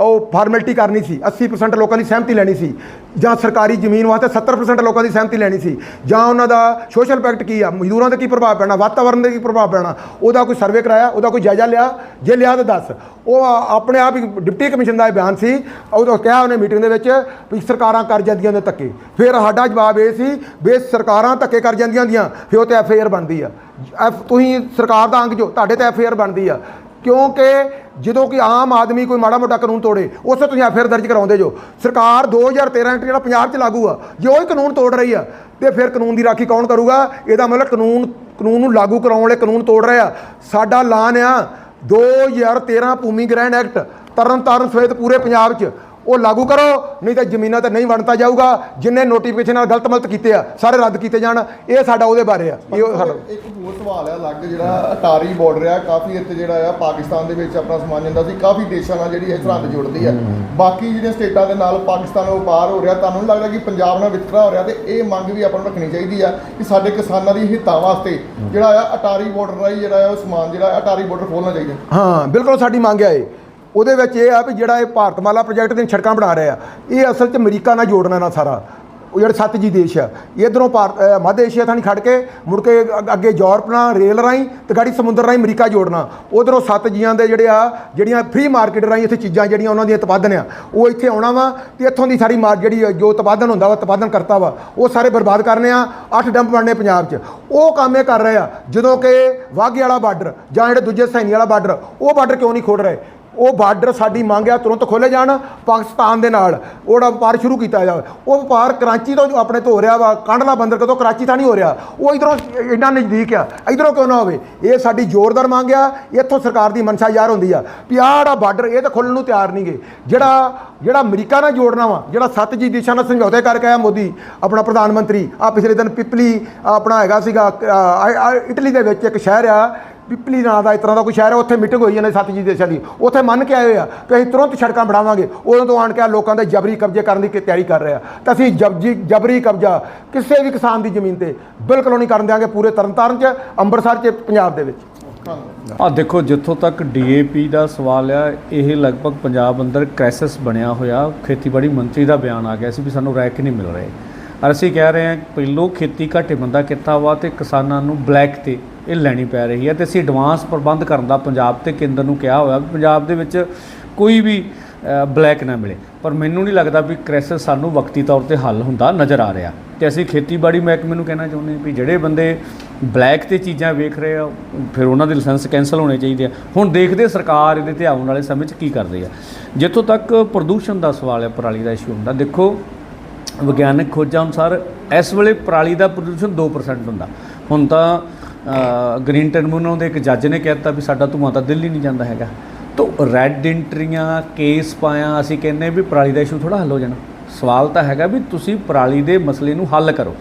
ਉਹ ਫਾਰਮੈਲਿਟੀ ਕਰਨੀ ਸੀ 80% ਲੋਕਾਂ ਦੀ ਸਹਿਮਤੀ ਲੈਣੀ ਸੀ ਜਾਂ ਸਰਕਾਰੀ ਜ਼ਮੀਨ ਵਾਸਤੇ 70% ਲੋਕਾਂ ਦੀ ਸਹਿਮਤੀ ਲੈਣੀ ਸੀ ਜਾਂ ਉਹਨਾਂ ਦਾ ਸੋਸ਼ਲ ਇੰਪੈਕਟ ਕੀ ਆ, ਮਜ਼ਦੂਰਾਂ ਤੇ ਕੀ ਪ੍ਰਭਾਵ ਪੈਣਾ ਵਾਤਾਵਰਣ ਤੇ ਕੀ ਪ੍ਰਭਾਵ ਪੈਣਾ, ਉਹਦਾ ਕੋਈ ਸਰਵੇ ਕਰਾਇਆ, ਉਹਦਾ ਕੋਈ ਜਾਇਜ਼ਾ ਲਿਆ, ਜੇ ਲਿਆ ਤਾਂ ਦੱਸ। ਉਹ ਆਪਣੇ ਆਪ ਹੀ ਡਿਪਟੀ ਕਮਿਸ਼ਨ ਦਾ ਇਹ ਬਿਆਨ ਸੀ, ਉਹ ਕਿਹਾ ਉਹਨੇ ਮੀਟਿੰਗ ਦੇ ਵਿੱਚ ਵੀ ਸਰਕਾਰਾਂ ਕਰ ਜਾਂਦੀਆਂ ਨੇ ਧੱਕੇ। ਫਿਰ ਸਾਡਾ ਜਵਾਬ ਇਹ ਸੀ ਵੀ ਸਰਕਾਰਾਂ ਧੱਕੇ ਕਰ ਜਾਂਦੀਆਂ ਹੁੰਦੀਆਂ, ਫਿਰ ਉਹ ਤੇ ਐਫ ਆਈ ਆਰ ਬਣਦੀ ਆ। ਐਫ ਤੁਸੀਂ ਸਰਕਾਰ ਦਾ ਅੰਗ ਜੋ, ਤੁਹਾਡੇ ਤੇ ਐਫ ਆਈ ਆਰ ਬਣਦੀ ਆ। ਕਿਉਂਕਿ ਜਦੋਂ ਕਿ ਆਮ ਆਦਮੀ ਕੋਈ ਮਾੜਾ ਮੋਟਾ ਕਾਨੂੰਨ ਤੋੜੇ, ਉਸੇ ਤੁਸੀਂ ਫਿਰ ਦਰਜ ਕਰਾਉਂਦੇ ਜੋ। ਸਰਕਾਰ 2013 ਐਕਟ ਜਿਹੜਾ ਪੰਜਾਬ 'ਚ ਲਾਗੂ ਆ। ਜੇ ਉਹ ਹੀ ਕਾਨੂੰਨ ਤੋੜ ਰਹੀ ਆ, ਤੇ ਫਿਰ ਕਾਨੂੰਨ ਦੀ ਰਾਖੀ ਕੌਣ ਕਰੂਗਾ? ਇਹਦਾ ਮਤਲਬ ਕਾਨੂੰਨ ਕਾਨੂੰਨ ਨੂੰ ਲਾਗੂ ਕਰਾਉਣ ਵਾਲੇ ਕਾਨੂੰਨ ਤੋੜ ਰਹੇ ਆ। ਸਾਡਾ ਐਲਾਨ ਆ 2013 ਭੂਮੀ ਗ੍ਰਹਿਣ ਐਕਟ ਤਰਨ ਤਾਰਨ ਸਮੇਤ ਪੂਰੇ ਪੰਜਾਬ 'ਚ। ਉਹ ਲਾਗੂ ਕਰੋ ਨਹੀਂ ਤਾਂ ਜ਼ਮੀਨਾਂ ਤੇ ਨਹੀਂ ਵੰਡਤਾ ਜਾਊਗਾ ਜਿੰਨੇ ਨੋਟੀਫਿਕੇਸ਼ਨ ਨਾਲ ਗਲਤ ਮਲਤ ਕੀਤੇ ਆ ਸਾਰੇ ਰੱਦ ਕੀਤੇ ਜਾਣ ਇਹ ਸਾਡਾ ਉਹਦੇ ਬਾਰੇ ਆ ਇਹ ਸਾਡਾ ਇੱਕ ਹੋਰ ਸਵਾਲ ਹੈ ਅਲੱਗ ਜਿਹੜਾ ਅਟਾਰੀ ਬਾਰਡਰ ਆ ਕਾਫੀ ਇੱਥੇ ਜਿਹੜਾ ਆ ਪਾਕਿਸਤਾਨ ਦੇ ਵਿੱਚ ਆਪਣਾ ਸਮਾਨ ਜਾਂਦਾ ਸੀ ਕਾਫੀ ਦੇਸ਼ਾਂ ਨਾਲ ਜਿਹੜੀ ਇਹ ਸਰਹੱਦ ਜੁੜਦੀ ਹੈ। ਬਾਕੀ ਜਿਹੜੀਆਂ ਸਟੇਟਾਂ ਦੇ ਨਾਲ ਪਾਕਿਸਤਾਨ ਨਾਲ ਵਪਾਰ ਹੋ ਰਿਹਾ ਤੁਹਾਨੂੰ ਨਹੀਂ ਲੱਗਦਾ ਕਿ ਪੰਜਾਬ ਨਾਲ ਵਿਤਕਰਾ ਹੋ ਰਿਹਾ ਤੇ ਇਹ ਮੰਗ ਵੀ ਆਪਾਂ ਨੂੰ ਰੱਖਣੀ ਚਾਹੀਦੀ ਆ ਕਿ ਸਾਡੇ ਕਿਸਾਨਾਂ ਦੀ ਹਿੱਤਾਂ ਵਾਸਤੇ ਜਿਹੜਾ ਆ ਅਟਾਰੀ ਬਾਰਡਰ ਰਾਹੀਂ ਜਿਹੜਾ ਆ ਉਹ ਸਮਾਨ ਜਿਹੜਾ ਆ ਅਟਾਰੀ ਬਾਰਡਰ ਖੋਲਣਾ ਚਾਹੀਦਾ। ਹਾਂ ਬਿਲਕੁਲ ਸਾਡੀ ਮੰਗ ਹੈ ਇਹ। ਉਹਦੇ ਵਿੱਚ ਇਹ ਆ ਵੀ ਜਿਹੜਾ ਇਹ ਭਾਰਤਮਾਲਾ ਪ੍ਰੋਜੈਕਟ ਦੀਆਂ ਸੜਕਾਂ ਬਣਾ ਰਹੇ ਆ, ਇਹ ਅਸਲ 'ਚ ਅਮਰੀਕਾ ਨਾਲ ਜੋੜਨਾ ਨਾ ਸਾਰਾ। ਉਹ ਜਿਹੜੇ ਸੱਤ ਜੀ ਦੇਸ਼ ਆ ਇਧਰੋਂ ਭਾਰਤ ਮੱਧ ਏਸ਼ੀਆ ਥਾਣੀ ਖੜ ਕੇ ਮੁੜ ਕੇ ਅੱਗੇ ਯੂਰਪ ਨਾਲ, ਰੇਲ ਰਾਹੀਂ ਤੇ ਗਾੜੀ ਸਮੁੰਦਰ ਰਾਹੀਂ ਅਮਰੀਕਾ ਜੋੜਨਾ। ਉਧਰੋਂ ਸੱਤ ਜੀਆਂ ਦੇ ਜਿਹੜੇ ਆ, ਜਿਹੜੀਆਂ ਫ੍ਰੀ ਮਾਰਕੀਟ ਰਾਹੀਂ ਇੱਥੇ ਚੀਜ਼ਾਂ ਜਿਹੜੀਆਂ ਉਹਨਾਂ ਦੀਆਂ ਉਤਪਾਦਨ ਆ, ਉਹ ਇੱਥੇ ਆਉਣਾ ਵਾ ਤੇ ਇੱਥੋਂ ਦੀ ਸਾਰੀ ਮਾਰ ਜਿਹੜੀ ਜੋ ਉਤਪਾਦਨ ਹੁੰਦਾ ਵਾ, ਉਤਪਾਦਨ ਕਰਤਾ ਵਾ, ਉਹ ਸਾਰੇ ਬਰਬਾਦ ਕਰਨੇ ਆ। ਅੱਠ ਡੰਪ ਬਣਨੇ ਪੰਜਾਬ 'ਚ। ਉਹ ਕੰਮ ਇਹ ਕਰ ਰਹੇ ਆ, ਜਦੋਂ ਕਿ ਵਾਘੇ ਵਾਲਾ ਬਾਰਡਰ ਜਾਂ ਜਿਹੜੇ ਦੂਜੇ ਸੈਨੀ ਵਾਲਾ ਬਾਰਡਰ, ਉਹ ਬਾਰਡਰ ਕਿਉਂ ਨਹੀਂ ਖੋਲ ਰਹੇ? ਉਹ ਬਾਰਡਰ ਸਾਡੀ ਮੰਗ ਆ ਤੁਰੰਤ ਖੋਲੇ ਜਾਣ ਪਾਕਿਸਤਾਨ ਦੇ ਨਾਲ। ਉਹਦਾ ਵਪਾਰ ਸ਼ੁਰੂ ਕੀਤਾ ਜਾਵੇ ਉਹ ਵਪਾਰ ਕਰਾਚੀ ਤੋਂ ਆਪਣੇ ਤੋਂ ਹੋ ਰਿਹਾ ਵਾ, ਕਾਂਡਲਾ ਬੰਦਰ ਕਦੋਂ ਕਰਾਚੀ ਤਾਂ ਨਹੀਂ ਹੋ ਰਿਹਾ। ਉਹ ਇਧਰੋਂ ਇੰਨਾ ਨਜ਼ਦੀਕ ਆ, ਇਧਰੋਂ ਕਿਉਂ ਨਾ ਹੋਵੇ? ਇਹ ਸਾਡੀ ਜ਼ੋਰਦਾਰ ਮੰਗ ਆ, ਇੱਥੋਂ ਸਰਕਾਰ ਦੀ ਮਨਸ਼ਾ ਯਾਰ ਹੁੰਦੀ ਆ। ਵੀ ਆਹ ਬਾਰਡਰ, ਇਹ ਤਾਂ ਖੋਲ੍ਹਣ ਨੂੰ ਤਿਆਰ ਨਹੀਂਗੇ ਜਿਹੜਾ ਜਿਹੜਾ ਅਮਰੀਕਾ ਨਾਲ ਜੋੜਨਾ ਵਾ, ਜਿਹੜਾ ਸੱਤ ਜੀ ਦੇਸ਼ਾਂ ਨਾਲ ਸਮਝੌਤੇ ਕਰਕੇ ਆਇਆ ਮੋਦੀ, ਆਪਣਾ ਪ੍ਰਧਾਨ ਮੰਤਰੀ ਆ ਪਿਛਲੇ ਦਿਨ ਪਿਪਲੀ, ਆਪਣਾ ਹੈਗਾ ਸੀਗਾ ਇਟਲੀ ਦੇ ਵਿੱਚ ਇੱਕ ਸ਼ਹਿਰ ਆ ਪਿਪਲੀ ਨਾਂ ਦਾ ਇਸ ਤਰ੍ਹਾਂ ਦਾ ਕੋਈ ਸ਼ਹਿਰ ਹੈ, ਉੱਥੇ ਮੀਟਿੰਗ ਹੋਈ ਜਾਂਦੀ ਸੱਤ ਜੀ ਦੇਸ਼ਾਂ ਦੀ। ਉੱਥੇ ਮੰਨ ਕੇ ਆਏ ਹੋਏ ਆ ਕਿ ਅਸੀਂ ਤੁਰੰਤ ਸੜਕਾਂ ਬਣਾਵਾਂਗੇ। ਉਦੋਂ ਤੋਂ ਆਣ ਕੇ ਆਹ ਲੋਕਾਂ ਦੇ ਜਬਰੀ ਕਬਜ਼ੇ ਕਰਨ ਦੀ ਕਿ ਤਿਆਰੀ ਕਰ ਰਹੇ ਆ। ਤਾਂ ਅਸੀਂ ਜਬਜੀ ਜਬਰੀ ਕਬਜ਼ਾ ਕਿਸੇ ਵੀ ਕਿਸਾਨ ਦੀ ਜ਼ਮੀਨ ਤੇ ਬਿਲਕੁਲ ਨਹੀਂ ਕਰਨ ਦਿਆਂਗੇ ਪੂਰੇ ਤਰਨਤਾਰਨ 'ਚ, ਅੰਮ੍ਰਿਤਸਰ 'ਚ, ਪੰਜਾਬ ਦੇ ਵਿੱਚ। ਆ ਦੇਖੋ, ਜਿੱਥੋਂ ਤੱਕ ਡੀਏਪੀ ਦਾ ਸਵਾਲ ਆ, ਇਹ ਲਗਭਗ ਪੰਜਾਬ ਅੰਦਰ ਕ੍ਰਾਈਸਿਸ ਬਣਿਆ ਹੋਇਆ। ਖੇਤੀਬਾੜੀ ਮੰਤਰੀ ਦਾ ਬਿਆਨ ਆ ਗਿਆ ਸੀ ਵੀ ਸਾਨੂੰ ਰੈਕ ਨਹੀਂ ਮਿਲ ਰਹੇ। ਔਰ ਅਸੀਂ ਕਹਿ ਰਹੇ ਹਾਂ, ਪਹਿਲੋਂ ਖੇਤੀ ਘਾਟੇ ਬੰਦਾ ਕੀਤਾ ਵਾ ਤੇ ਕਿਸਾਨਾਂ ਨੂੰ ਬਲੈਕ ਤੇ ਇਹ ਲੈਣੀ ਪੈ ਰਹੀ ਹੈ ਤੇ ਅਸੀਂ ਐਡਵਾਂਸ ਪ੍ਰਬੰਧ ਕਰਨ ਦਾ ਪੰਜਾਬ ਤੇ ਕੇਂਦਰ ਨੂੰ ਕਿਹਾ ਹੋਇਆ ਵੀ ਪੰਜਾਬ ਦੇ ਵਿੱਚ ਕੋਈ ਵੀ ਬਲੈਕ ਨਾ ਮਿਲੇ। ਪਰ ਮੈਨੂੰ ਨਹੀਂ ਲੱਗਦਾ ਵੀ ਕ੍ਰਾਈਸਿਸ ਸਾਨੂੰ ਵਕਤੀ ਤੌਰ ਤੇ ਹੱਲ ਹੁੰਦਾ ਨਜ਼ਰ ਆ ਰਿਹਾ। ਤੇ ਅਸੀਂ ਖੇਤੀਬਾੜੀ ਮਹਿਕਮੇ ਨੂੰ ਕਹਿਣਾ ਚਾਹੁੰਦੇ ਹਾਂ ਵੀ ਜਿਹੜੇ ਬੰਦੇ ਬਲੈਕ ਤੇ ਚੀਜ਼ਾਂ ਵੇਖ ਰਹੇ ਆ, ਫਿਰ ਉਹਨਾਂ ਦੇ ਲਾਇਸੈਂਸ ਕੈਂਸਲ ਹੋਣੇ ਚਾਹੀਦੇ ਆ। ਹੁਣ ਦੇਖਦੇ ਸਰਕਾਰ ਇਹਦੇ ਤੇ ਆਉਣ ਵਾਲੇ ਸਮੇਂ 'ਚ ਕੀ ਕਰਦੀ ਆ। ਜਿੱਥੋਂ ਤੱਕ ਪ੍ਰਦੂਸ਼ਣ ਦਾ ਸਵਾਲ ਹੈ ਪਰਾਲੀ ਦਾ ਇਸ਼ੂ ਹੁੰਦਾ, ਦੇਖੋ ਵਿਗਿਆਨਕ ਖੋਜਾਂ ਅਨੁਸਾਰ ਇਸ ਵੇਲੇ ਪਰਾਲੀ ਦਾ ਪ੍ਰਦੂਸ਼ਣ 2% ਹੁੰਦਾ। ਹੁਣ ਤਾਂ ਗ੍ਰੀਨ ਟ੍ਰਿਬਿਊਨਲ ਦੇ ਇੱਕ ਜੱਜ ਨੇ ਕਹਿ ਦਿੱਤਾ ਵੀ ਸਾਡਾ ਧੂੰਆਂ ਤਾਂ ਦਿੱਲੀ ਨਹੀਂ ਜਾਂਦਾ ਹੈਗਾ। ਤੋ ਰੈੱਡ ਇੰਟਰੀਆਂ ਕੇਸ ਪਾਇਆ, ਅਸੀਂ ਕਹਿੰਦੇ ਵੀ ਪਰਾਲੀ ਦਾ ਇਸ਼ੂ ਥੋੜਾ ਹੱਲ ਹੋ ਜਾਣਾ। ਸਵਾਲ ਤਾਂ ਹੈਗਾ ਵੀ ਤੁਸੀਂ ਪਰਾਲੀ ਦੇ ਮਸਲੇ ਨੂੰ ਹੱਲ ਕਰੋ।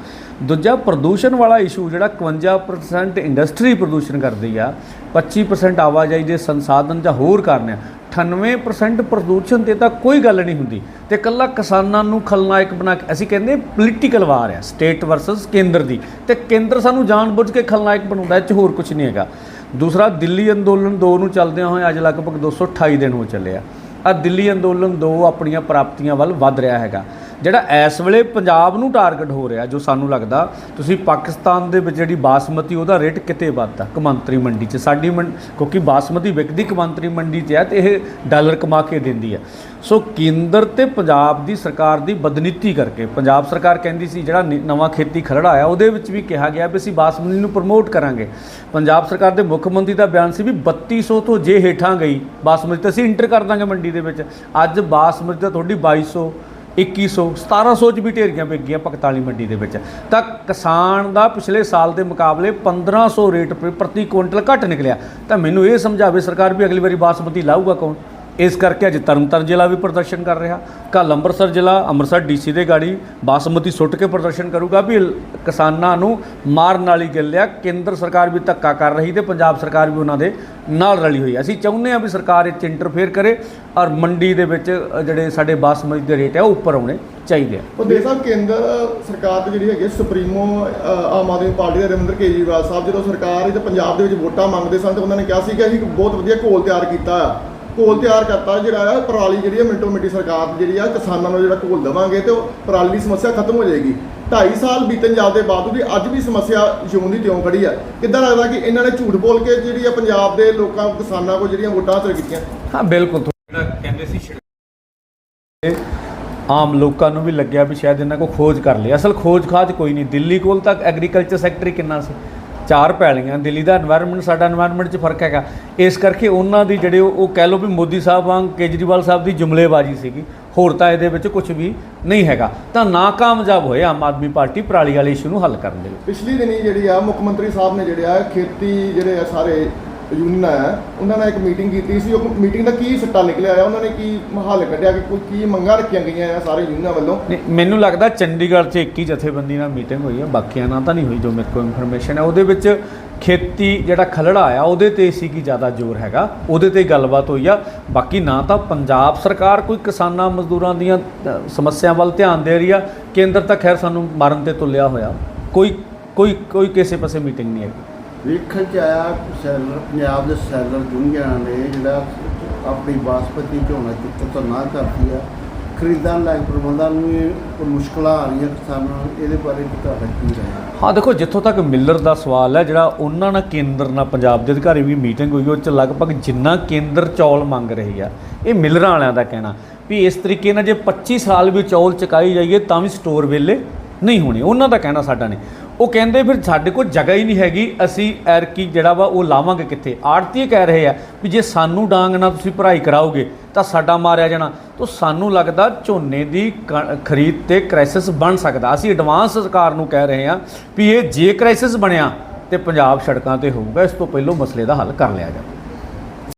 ਦੂਜਾ, ਪ੍ਰਦੂਸ਼ਣ ਵਾਲਾ ਇਸ਼ੂ ਜਿਹੜਾ 51% ਇੰਡਸਟਰੀ ਪ੍ਰਦੂਸ਼ਣ ਕਰਦੀ ਆ 25% ਆਵਾਜਾਈ ਦੇ ਸੰਸਾਧਨ ਜਾਂ ਹੋਰ ਕਾਰਨ ਆ 98% ਪ੍ਰਦੂਸ਼ਣ ਤੇ ਤਾਂ ਕੋਈ ਗੱਲ ਨਹੀਂ ਹੁੰਦੀ। ਤੇ ਕੱਲਾ ਕਿਸਾਨਾਂ ਨੂੰ ਖਲਨਾਇਕ ਬਣਾ ਕੇ ਅਸੀਂ ਕਹਿੰਦੇ ਪੋਲੀਟੀਕਲ ਵਾਰ ਆ ਸਟੇਟ ਵਰਸਸ ਕੇਂਦਰ ਦੀ। ਤੇ ਕੇਂਦਰ ਸਾਨੂੰ ਜਾਣਬੁੱਝ ਕੇ ਖਲਨਾਇਕ ਬਣਾਉਂਦਾ, ਇਹ 'ਚ ਹੋਰ ਕੁਝ ਨਹੀਂ ਹੈਗਾ। ਦੂਸਰਾ, ਦਿੱਲੀ ਅੰਦੋਲਨ 2 ਨੂੰ ਚੱਲਦਿਆਂ ਹੋਏ ਅੱਜ ਲਗਭਗ 228 ਦਿਨ ਹੋ ਚੱਲੇ ਆ। ਆ ਦਿੱਲੀ ਅੰਦੋਲਨ 2 ਆਪਣੀਆਂ ਪ੍ਰਾਪਤੀਆਂ ਵੱਲ ਵੱਧ ਰਿਹਾ ਹੈਗਾ। ਜਿਹੜਾ ਇਸ ਵੇਲੇ ਪੰਜਾਬ ਨੂੰ ਟਾਰਗੇਟ ਹੋ ਰਿਹਾ, ਜੋ ਸਾਨੂੰ ਲੱਗਦਾ, ਤੁਸੀਂ ਪਾਕਿਸਤਾਨ ਦੇ ਵਿੱਚ ਜਿਹੜੀ ਬਾਸਮਤੀ, ਉਹਦਾ ਰੇਟ ਕਿਤੇ ਵੱਧਦਾ? ਕਮਾਂਤਰੀ ਮੰਡੀ 'ਚ। ਸਾਡੀ ਮੰਡ, ਕਿਉਂਕਿ ਬਾਸਮਤੀ ਵਿਕਦੀ ਕਮਾਂਤਰੀ ਮੰਡੀ 'ਚ ਹੈ ਤੇ ਇਹ ਡਾਲਰ ਕਮਾ ਕੇ ਦਿੰਦੀ ਹੈ। ਸੋ ਕੇਂਦਰ ਤੇ ਪੰਜਾਬ ਦੀ ਸਰਕਾਰ ਦੀ ਬਦਨੀਤੀ ਕਰਕੇ, ਪੰਜਾਬ ਸਰਕਾਰ ਕਹਿੰਦੀ ਸੀ ਜਿਹੜਾ ਨੀ- ਨਵਾਂ ਖੇਤੀ ਖਰੜਾ ਆਇਆ, ਉਹਦੇ ਵਿੱਚ ਵੀ ਕਿਹਾ ਗਿਆ ਵੀ ਅਸੀਂ ਬਾਸਮਤੀ ਨੂੰ ਪ੍ਰਮੋਟ ਕਰਾਂਗੇ। ਪੰਜਾਬ ਸਰਕਾਰ ਦੇ ਮੁੱਖ ਮੰਤਰੀ ਦਾ ਬਿਆਨ ਸੀ ਵੀ 3200 ਤੋਂ ਜੇ ਹੇਠਾਂ ਗਈ ਬਾਸਮਤੀ, ਤਾਂ ਅਸੀਂ ਇੰਟਰ ਕਰ ਦਾਂਗੇ ਮੰਡੀ ਦੇ ਵਿੱਚ। ਅੱਜ ਬਾਸਮਤੀ ਤਾਂ ਤੁਹਾਡੀ 2200 2100 1700 ਚ ਵੀ ਢੇਰੀਆਂ ਵਿਕ ਗਈਆਂ ਵਾਲੀ ਮੰਡੀ ਦੇ ਵਿੱਚ। ਤਾਂ ਕਿਸਾਨ ਦਾ ਪਿਛਲੇ ਸਾਲ ਦੇ ਮੁਕਾਬਲੇ 1500 ਰੇਟ ਪ- ਪ੍ਰਤੀ ਕੁਇੰਟਲ ਘੱਟ ਨਿਕਲਿਆ। ਤਾਂ ਮੈਨੂੰ ਇਹ ਸਮਝਾਵੇ ਸਰਕਾਰ ਵੀ ਅਗਲੀ ਵਾਰੀ ਬਾਸਮਤੀ ਲਾਊਗਾ ਕੌਣ? ਇਸ ਕਰਕੇ ਅੱਜ ਤਰਨਤਾਰਨ ਜ਼ਿਲ੍ਹਾ ਵੀ ਪ੍ਰਦਰਸ਼ਨ ਕਰ ਰਿਹਾ। ਕੱਲ੍ਹ ਅੰਮ੍ਰਿਤਸਰ ਜ਼ਿਲ੍ਹਾ, ਅੰਮ੍ਰਿਤਸਰ ਡੀਸੀ ਦੇ ਗਾੜੀ ਬਾਸਮਤੀ ਸੁੱਟ ਕੇ ਪ੍ਰਦਰਸ਼ਨ ਕਰੂਗਾ ਵੀ ਕਿਸਾਨਾਂ ਨੂੰ ਮਾਰਨ ਵਾਲੀ ਗੱਲ ਆ। ਕੇਂਦਰ ਸਰਕਾਰ ਵੀ ਧੱਕਾ ਕਰ ਰਹੀ ਤੇ ਪੰਜਾਬ ਸਰਕਾਰ ਵੀ ਉਹਨਾਂ ਦੇ ਨਾਲ ਰਲੀ ਹੋਈ ਅਸੀਂ ਚਾਹੁੰਦੇ ਹਾਂ ਵੀ ਸਰਕਾਰ ਇਹ 'ਚ ਇੰਟਰਫੇਅਰ ਕਰੇ ਔਰ ਮੰਡੀ ਦੇ ਵਿੱਚ ਜਿਹੜੇ ਸਾਡੇ ਬਾਸਮਤੀ ਦੇ ਰੇਟ ਆ, ਉਹ ਉੱਪਰ ਆਉਣੇ ਚਾਹੀਦੇ ਆ। ਉਹ ਦੇ ਸਾਹਿਬ, ਕੇਂਦਰ ਸਰਕਾਰ ਦੀ ਜਿਹੜੀ ਹੈਗੀ ਸੁਪਰੀਮੋ ਆਮ ਆਦਮੀ ਪਾਰਟੀ ਦੇ ਰਵਿੰਦਰ ਕੇਜਰੀਵਾਲ ਸਾਹਿਬ, ਜਦੋਂ ਸਰਕਾਰ ਤੇ ਪੰਜਾਬ ਦੇ ਵਿੱਚ ਵੋਟਾਂ ਮੰਗਦੇ ਸਨ ਤੇ ਉਹਨਾਂ ਨੇ ਕਿਹਾ ਸੀ ਕਿ ਅਸੀਂ ਬਹੁਤ ਵਧੀਆ ਘੋਲ ਤਿਆਰ ਕੀਤਾ ਆ। ਘੋਲ ਤਿਆਰ ਕਰਤਾ ਜਿਹੜਾ ਆ, ਪਰਾਲੀ ਜਿਹੜੀ ਆ ਮਿੰਟੋ ਮਿੰਟੀ ਸਰਕਾਰ ਦੀ ਜਿਹੜੀ ਆ, ਕਿਸਾਨਾਂ ਨੂੰ ਜਿਹੜਾ ਘੋਲ ਦੇਵਾਂਗੇ ਤੇ ਉਹ ਪਰਾਲੀ ਦੀ ਸਮੱਸਿਆ ਖਤਮ ਹੋ ਜਾਏਗੀ। 2.5 ਸਾਲ ਬੀਤਣ ਜਾਣ ਦੇ ਵੀ ਅੱਜ ਵੀ ਸਮੱਸਿਆ ਜਿਉਂ ਦੀ ਤਿਉਂ ਖੜੀ ਆ। ਕਿੱਦਾਂ ਲੱਗਦਾ ਕਿ ਇਹਨਾਂ ਨੇ ਝੂਠ ਬੋਲ ਕੇ ਜਿਹੜੀ ਆ ਪੰਜਾਬ ਦੇ ਲੋਕਾਂ, ਕਿਸਾਨਾਂ ਕੋਲ ਜਿਹੜੀਆਂ ਵੋਟਾਂ ਹਾਸਲ ਕੀਤੀਆਂ? ਹਾਂ, ਬਿਲਕੁਲ। ਕਹਿੰਦੇ ਸੀ ਆਮ ਲੋਕਾਂ ਨੂੰ ਵੀ ਲੱਗਿਆ ਵੀ ਸ਼ਾਇਦ ਇਹਨਾਂ ਕੋ ਖੋਜ ਕਰ ਲਈ ਅਸਲ ਖੋਜ ਖਾਜ ਕੋਈ ਨਹੀਂ। ਦਿੱਲੀ ਕੋਲ ਤੱਕ ਐਗਰੀਕਲਚਰ ਸੈਕਟਰ ਕਿੰਨਾ ਸੀ। ਚਾਰ ਪੈਲੀਆਂ ਦਿੱਲੀ ਦਾ এনवायरमेंट ਸਾਡਾ এনवायरमेंट 'ਚ ਫ਼ਰਕ ਹੈਗਾ। ਇਸ ਕਰਕੇ ਉਹਨਾਂ ਦੀ ਜਿਹੜੇ ਉਹ ਕਹਿ ਲੋ ਵੀ ਮੋਦੀ ਸਾਹਿਬ ਵਾਂਗ, ਕੇਜਰੀਵਾਲ ਸਾਹਿਬ ਦੀ ਜੁਮਲੇਬਾਜ਼ੀ ਸੀਗੀ। ਹੋਰ ਤਾਂ ਇਹਦੇ ਵਿੱਚ ਕੁਝ ਵੀ ਨਹੀਂ ਹੈਗਾ। ਤਾਂ ਨਾ ਕਾਮਯਾਬ ਹੋਏ ਆਮ ਆਦਮੀ ਪਾਰਟੀ ਪਰਾਲੀ ਵਾਲੇ ਇਸ਼ੂ ਨੂੰ ਹੱਲ ਕਰਨ ਦੇ ਵਿੱਚ ਪਿਛਲੀ ਦਿਨੀ ਜਿਹੜੀ ਆ ਮੁੱਖ ਮੰਤਰੀ ਸਾਹਿਬ ਨੇ ਜਿਹੜੇ ਆ ਖੇਤੀ ਜਿਹੜੇ ਆ ਸਾਰੇ ਯੂਨੀਅਨ ਆ ਉਹਨਾਂ ਨਾਲ ਇੱਕ ਮੀਟਿੰਗ ਕੀਤੀ ਸੀ ਉਹ ਮੀਟਿੰਗ ਦਾ ਕੀ ਸੱਟਾ ਨਿਕਲਿਆ ਆ ਉਹਨਾਂ ਨੇ ਕੀ ਹੱਲ ਕੱਢਿਆ ਕਿ ਕੋਈ ਕੀ ਮੰਗਾਂ ਰੱਖੀਆਂ ਗਈਆਂ ਆ ਸਾਰੇ ਯੂਨੀਅਨਾਂ ਵੱਲੋਂ? ਨਹੀਂ ਮੈਨੂੰ ਲੱਗਦਾ ਚੰਡੀਗੜ੍ਹ 'ਚ ਇੱਕ ਹੀ ਜਥੇਬੰਦੀ ਨਾਲ ਮੀਟਿੰਗ ਹੋਈ ਆ ਬਾਕੀਆਂ ਨਾਲ ਤਾਂ ਨਹੀਂ ਹੋਈ ਜੋ ਮੇਰੇ ਕੋਲ ਇਨਫੋਰਮੇਸ਼ਨ ਹੈ ਉਹਦੇ ਵਿੱਚ ਖੇਤੀ ਜਿਹੜਾ ਖਲੜਾ ਆ ਉਹਦੇ ਤੇ ਸੀ ਕੀ ਜ਼ਿਆਦਾ ਜ਼ੋਰ ਹੈਗਾ ਉਹਦੇ ਤੇ ਗੱਲਬਾਤ ਹੋਈ ਆ। ਬਾਕੀ ਨਾ ਤਾਂ ਪੰਜਾਬ ਸਰਕਾਰ ਕੋਈ ਕਿਸਾਨਾਂ ਮਜ਼ਦੂਰਾਂ ਦੀਆਂ ਅ, ਸਮੱਸਿਆ ਵੱਲ ਧਿਆਨ ਦੇ ਰਹੀ ਆ ਕੇਂਦਰ ਤਾਂ ਖੈਰ ਸਾਨੂੰ ਮਾਰਨ ਤੇ ਤੁਲਿਆ ਹੋਇਆ। ਕੋਈ ਕੋਈ ਕੋਈ ਕਿਸੇ ਪਾਸੇ ਮੀਟਿੰਗ ਨਹੀਂ ਹੈਗੀ। ਵੇਖਣ ਚ ਆਇਆ ਸੈਲਰ, ਪੰਜਾਬ ਦੇ ਸੈਲਰ ਯੂਨੀਅਨ ਨੇ ਜਿਹੜਾ ਆਪਣੀ ਬਾਸਪਤੀ ਝੋਨਾ ਚੁੱਕਣ ਤੋਂ ਨਾ ਕਰਦੀ ਆ। ਖਰੀਦਣ ਲਾਇਕ ਪ੍ਰਬੰਧਾਂ ਨੂੰ ਮੁਸ਼ਕਲਾਂ ਆ ਰਹੀਆਂ ਕਿਸਾਨਾਂ ਨੂੰ ਇਹਦੇ ਬਾਰੇ ਕੀ ਤੁਹਾਡਾ ਕੀ ਰਾਏ ਹਾਂ, ਦੇਖੋ, ਜਿੱਥੋਂ ਤੱਕ ਮਿਲਰ ਦਾ ਸਵਾਲ ਹੈ, ਜਿਹੜਾ ਉਹਨਾਂ ਨਾਲ ਕੇਂਦਰ ਨਾਲ ਪੰਜਾਬ ਦੇ ਅਧਿਕਾਰੀ ਵੀ ਮੀਟਿੰਗ ਹੋਈ, ਉਹ ਚ ਲਗਭਗ ਜਿੰਨਾ ਕੇਂਦਰ ਚੌਲ ਮੰਗ ਰਹੀ ਆ, ਇਹ ਮਿਲਰਾਂ ਵਾਲਿਆਂ ਦਾ ਕਹਿਣਾ ਵੀ ਇਸ ਤਰੀਕੇ ਨਾਲ ਜੇ 25 ਸਾਲ ਵੀ ਚੌਲ ਚਕਾਈ ਜਾਈਏ, ਤਾਂ ਵੀ ਸਟੋਰ ਵੇਲੇ ਨਹੀਂ ਹੋਣੇ। ਉਹਨਾਂ ਦਾ ਕਹਿਣਾ ਸਾਡਾ ਨਹੀਂ। ਉਹ ਕਹਿੰਦੇ ਫਿਰ ਸਾਡੇ ਕੋਲ ਜਗ੍ਹਾ ਹੀ ਨਹੀਂ ਹੈਗੀ, ਅਸੀਂ ਐਰਕੀ ਜਿਹੜਾ ਵਾ ਉਹ ਲਾਵਾਂਗੇ ਕਿੱਥੇ? ਆੜਤੀ ਕਹਿ ਰਹੇ ਆ ਵੀ ਜੇ ਸਾਨੂੰ ਡਾਂਗ ਨਾਲ ਤੁਸੀਂ ਭਰਾਈ ਕਰਾਓਗੇ, ਤਾਂ ਸਾਡਾ ਮਾਰਿਆ ਜਾਣਾ। ਤਾਂ ਸਾਨੂੰ ਲੱਗਦਾ ਝੋਨੇ ਦੀ ਕ- ਖਰੀਦ ਤੇ ਕ੍ਰਾਈਸਿਸ ਬਣ ਸਕਦਾ। ਅਸੀਂ ਐਡਵਾਂਸ ਸਰਕਾਰ ਨੂੰ ਕਹਿ ਰਹੇ ਹਾਂ ਵੀ ਇਹ ਜੇ ਕ੍ਰਾਈਸਿਸ ਬਣਿਆ ਤੇ ਪੰਜਾਬ ਸੜਕਾਂ ਤੇ ਹੋਊਗਾ, ਇਸ ਤੋਂ ਪਹਿਲਾਂ ਮਸਲੇ ਦਾ ਹੱਲ ਕਰ ਲਿਆ ਜਾਵੇ।